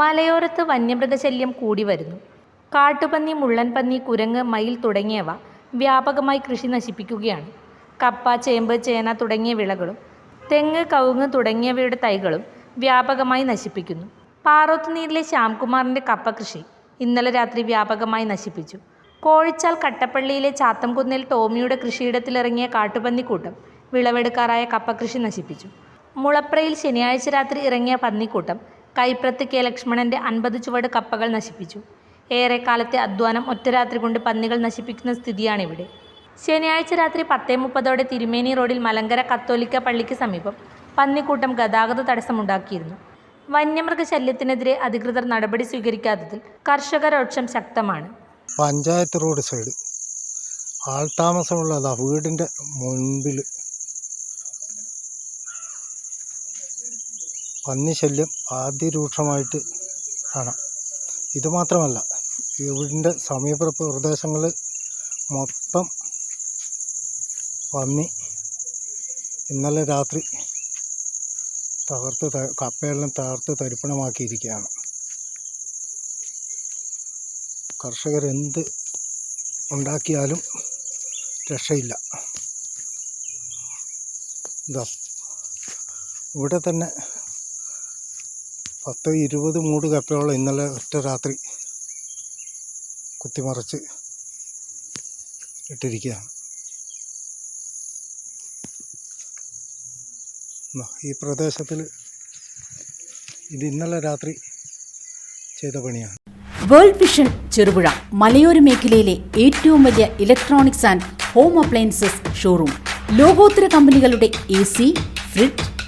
മലയോരത്ത് വന്യമൃഗശല്യം കൂടി വരുന്നു. കാട്ടുപന്നി മുള്ളൻപന്നി കുരങ്ങ് മയിൽ തുടങ്ങിയവ വ്യാപകമായി കൃഷി നശിപ്പിക്കുകയാണ്. കപ്പ ചേമ്പ് ചേന തുടങ്ങിയ വിളകളും തെങ്ങ് കവുങ്ങ് തുടങ്ങിയവയുടെ തൈകളും വ്യാപകമായി നശിപ്പിക്കുന്നു. പാറോത്തുനീരിലെ ശ്യാംകുമാറിന്റെ കപ്പ കൃഷി ഇന്നലെ രാത്രി വ്യാപകമായി നശിപ്പിച്ചു. കോഴിച്ചാൽ കട്ടപ്പള്ളിയിലെ ചാത്തംകുന്നിൽ ടോമിയുടെ കൃഷിയിടത്തിലിറങ്ങിയ കാട്ടുപന്നിക്കൂട്ടം വിളവെടുക്കാറായ കപ്പ കൃഷി നശിപ്പിച്ചു. മുളപ്രയിൽ ശനിയാഴ്ച രാത്രി ഇറങ്ങിയ പന്നിക്കൂട്ടം കൈപ്രത്ത് കെ ലക്ഷ്മണന്റെ അൻപത് ചുവട് കപ്പകൾ നശിപ്പിച്ചു. ഏറെക്കാലത്തെ അധ്വാനം ഒറ്റ രാത്രി കൊണ്ട് പന്നികൾ നശിപ്പിക്കുന്ന സ്ഥിതിയാണിവിടെ. ശനിയാഴ്ച രാത്രി പത്തേ മുപ്പതോടെ തിരുമേനി റോഡിൽ മലങ്കര കത്തോലിക്ക പള്ളിക്ക് സമീപം പന്നിക്കൂട്ടം ഗതാഗത തടസ്സമുണ്ടാക്കിയിരുന്നു. വന്യമൃഗശല്യത്തിനെതിരെ അധികൃതർ നടപടി സ്വീകരിക്കാത്തതിൽ കർഷക രോക്ഷം ശക്തമാണ്. Panchayat road side. ആൾ താമസമുള്ളതാ വീടിന്റെ മുൻപിൽ പന്നിശല്യം അതിരൂക്ഷമായിട്ട് കാണാം. ഇത് മാത്രമല്ല വീടിന്റെ സമീപ പ്രദേശങ്ങൾ മൊത്തം പന്നി ഇന്നലെ രാത്രി തകർത്ത് കപ്പയെല്ലാം തകർത്ത് തരിപ്പണമാക്കിയിരിക്കുകയാണ്. കർഷകരെന്ത് ഉണ്ടാക്കിയാലും രക്ഷയില്ല. ഇതാ ഇവിടെ തന്നെ പത്ത് ഇരുപത് മൂട് കപ്പയോളം ഇന്നലെ ഒറ്റ രാത്രി കുത്തിമറിച്ച് ഇട്ടിരിക്കുകയാണ്. ഈ പ്രദേശത്തിൽ ഇത് ഇന്നലെ രാത്രി ചെയ്ത പണിയാണ്. വേൾഡ് വിഷൻ ചെറുപുഴ മലയോര മേഖലയിലെ ഏറ്റവും വലിയ electronics and home appliances showroom. ലോകോത്തര കമ്പനികളുടെ A C fridge